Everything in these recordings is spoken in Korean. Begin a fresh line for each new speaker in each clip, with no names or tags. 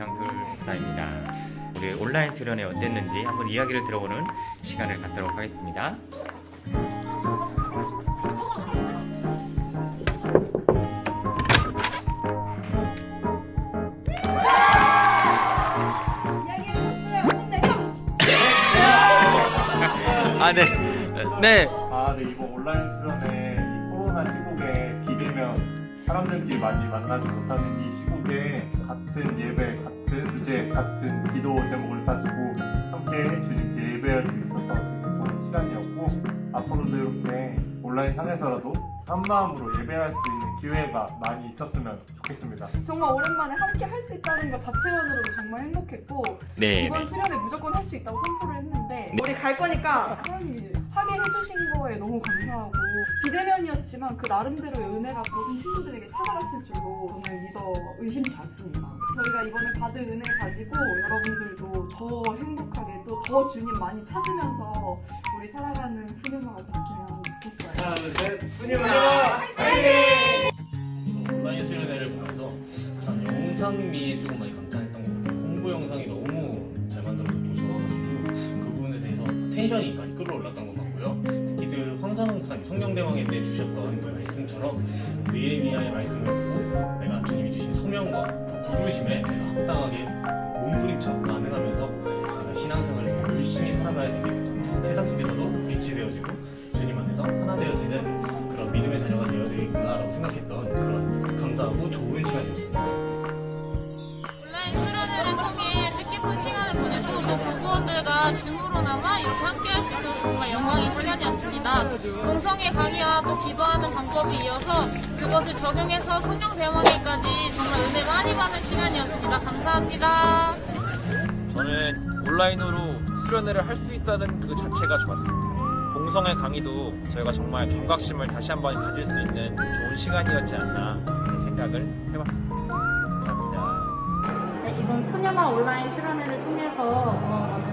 이상솔 목사입니다. 우리 온라인 수련회 어땠는지 한번 이야기를 들어보는 시간을 갖도록 하겠습니다. 아, 네. 네.
아, 네, 이번 온라인 수련회 이 코로나 시국에 비대면 사람들끼리 많이 만나지 못하는 이 시국에 같은 예배, 같은 주제, 같은 기도 제목을 가지고 함께 주님께 예배할 수 있어서 되게 좋은 시간이었고 앞으로도 이렇게 온라인 상에서라도 한 마음으로 예배할 수 있는 기회가 많이 있었으면 좋겠습니다.
정말 오랜만에 함께 할 수 있다는 것 자체만으로도 정말 행복했고
네.
이번 수련회 무조건 할 수 있다고 선포를 했는데
네.
우리 갈 거니까 하나님이 하게 해주신 거에 비대면이었지만 그 나름대로의 은혜가 모든 친구들에게 찾아갔을 줄로 저는 믿어 의심치 않습니다. 저희가 이번에 받은 은혜 가지고 여러분들도 더 행복하게 또 더 주님 많이 찾으면서 우리 살아가는 푸념화가 됐으면 좋겠어요.
하나, 둘, 셋.
온라인 수련회를 보면서 참 영상미에 조금 많이 감탄했던 것 같아요. 홍보 영상이 너무 잘 만들어져 좋아가지고 그 부분에 대해서 텐션이 많이 끌어올랐던 것 같고요. 성령대왕에 내 주셨던 그 말씀처럼 느헤미야의 말씀을 보고 내가 주님이 주신 소명과 그 부르심에 합당하게 몸부림쳐 반응하면서 내가 신앙생활을 더 열심히 살아가야 되겠다. 세상 속에서도 빛이 되어지고 주님 안에서 하나 되어지는 그런 믿음의 자녀가 되어야 되겠구나라고 생각했던 그런 감사하고 좋은 시간이었습니다.
온라인 수련회를 통해 뜻깊은 시간을 보내고 또 공무원들과 줌으 공성의 강의와 또 기도하는 방법이 이어서 그것을 적용해서 성령 대왕에까지 정말 은혜 많이 받은 시간이었습니다. 감사합니다.
저는 온라인으로 수련회를 할 수 있다는 그 자체가 좋았습니다. 공성의 강의도 저희가 정말 경각심을 다시 한번 가질 수 있는 좋은 시간이었지 않나 그런 생각을 해봤습니다. 감사합니다.
네, 이번 푸념아 온라인 수련회를 통해서 어,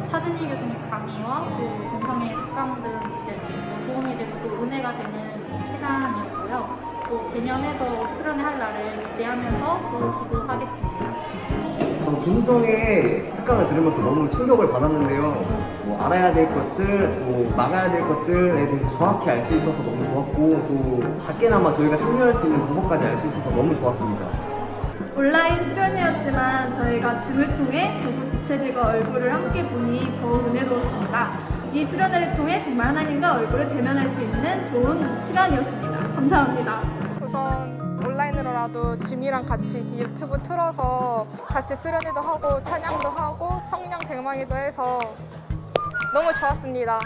차진희 교수님 강의와 또 공성의 특강 등 이제 뭐 도움이 되고 또 은혜가 되는 시간이었고요. 또 대면해서 수련회 할 날을 기대하면서 또 기도하겠습니다.
전 동성의 특강을 들으면서 너무 충격을 받았는데요. 뭐 알아야 될 것들, 뭐 막아야 될 것들에 대해서 정확히 알 수 있어서 너무 좋았고, 또 작게나마 저희가 참여할 수 있는 방법까지 알 수 있어서 너무 좋았습니다.
온라인 수련회였지만 저희가 줌을 통해 교구 지체들과 얼굴을 함께 보니 더욱 은혜로웠습니다. 이 수련회를 통해 정말 하나님과 얼굴을 대면할 수 있는 좋은 시간이었습니다. 감사합니다.
우선 온라인으로라도 줌이랑 같이 유튜브 틀어서 같이 수련회도 하고 찬양도 하고 성령 대망이도 해서 너무 좋았습니다.